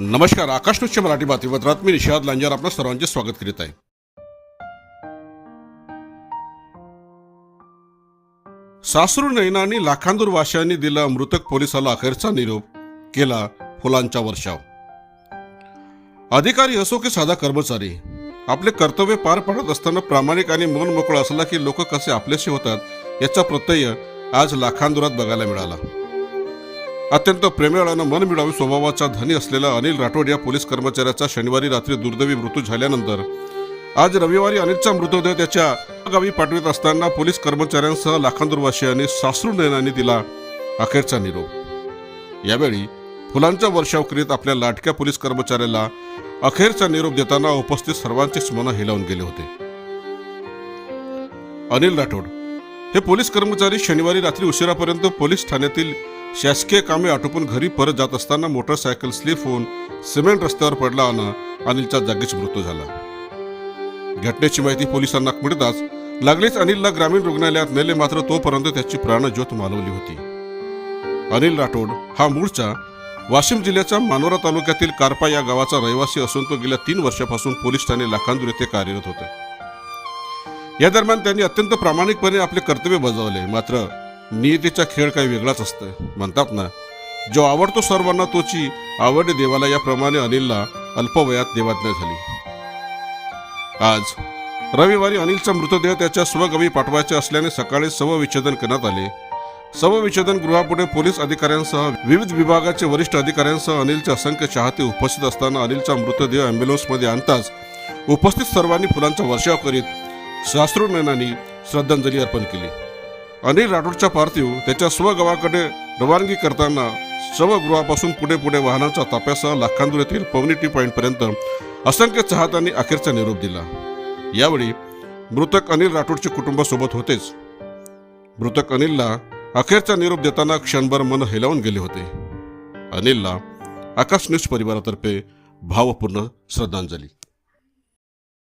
नमस्कार आकाश न्यूजच्या मराठी बातमीपत्रात मी निषाद लांजार आपल्या सर्वांचे स्वागत करीत आहे. सासरू नयनानी लाखांदूर वाशांनी दिला मृतक पोलिसाला अखेरचा निरोप केला फुलांचा वर्षाव. अधिकारी असो की साधा कर्मचारी आपले कर्तव्य पार पाडत असताना प्रामाणिक आणि मन मोकळं असला की लोक कसे आपलेसे होतात याचा प्रत्यय आज लाखांदुरात बघायला मिळाला. अत्यंत प्रेमळानं मन मिळावी स्वभावाचा धनी असलेला अनिल राठोड या पोलीस कर्मचाऱ्याचा शनिवारी रात्री दुर्दैवी मृत्यू झाल्यानंतर आज रविवारी अनिलचा मृतदेह त्याच्या गावी पाठवित असताना पोलीस कर्मचाऱ्यांसह लाखांदूरवासियांनी सासरू नयनांनी दिला अखेरचा निरोप. यावेळी फुलांचा वर्षाव करीत आपल्या लाटक्या पोलीस कर्मचाऱ्याला अखेरचा निरोप देताना उपस्थित सर्वांचेच मन हेलावून गेले होते. अनिल राठोड हे पोलीस कर्मचारी शनिवारी रात्री उशिरापर्यंत पोलीस ठाण्यातील शासकीय कामे आटोपून घरी परत जात असताना मोटरसायकल स्लिप होऊन सिमेंट रस्त्यावर पडला आणि अनिलचा जागीच मृत्यू झाला. घटनेची माहिती पोलिसांना मिळताच लागलीच अनिलला ग्रामीण रुग्णालयात नेले मात्र तोपर्यंत त्याची प्राणज्योत मालवली होती. अनिल राठोड हा मूळचा वाशिम जिल्ह्याच्या मानोरा तालुक्यातील कारपा या गावाचा रहिवासी असून तो गेल्या तीन वर्षापासून पोलीस ठाणे लाखांदूर येथे कार्यरत होते. या दरम्यान त्यांनी अत्यंत प्रामाणिकपणे आपले कर्तव्य बजावले. मात्र नियतीचा खेळ काही वेगळाच असतं म्हणतात ना जो आवडतो सर्वांना तोची आवड देवाला याप्रमाणे अनिलला अल्पवयात देवाज्ञा झाली. आज रविवारी अनिलचा मृतदेह त्याच्या स्वगावी पाठवायचे असल्याने सकाळी शवविच्छेदन करण्यात आले. शवविच्छेदन गृहापुढे पोलीस अधिकाऱ्यांसह विविध विभागाचे वरिष्ठ अधिकाऱ्यांसह अनिलचे असंख्य चाहते उपस्थित असताना अनिलचा मृतदेह अँब्युलन्समध्ये आणताच उपस्थित सर्वांनी फुलांचा वर्षाव करीत सासरू श्रद्धांजली अर्पण केली. अनिल राठोडचा पार्थिव त्याच्या स्वगावाकडे रवानगी करताना शवगृहापासून पुढे पुढे वाहनांचा ताप्यासह लाखांदूर येथील पवनी टी पॉईंटपर्यंत असंख्य चाहत्यांनी अखेरचा निरोप दिला. यावेळी मृतक अनिल राठोडचे कुटुंबासोबत होतेच. मृतक अनिलला अखेरचा निरोप देताना क्षणभर मन हेलावून गेले होते. अनिलला आकाश न्यूज परिवारातर्फे भावपूर्ण श्रद्धांजली.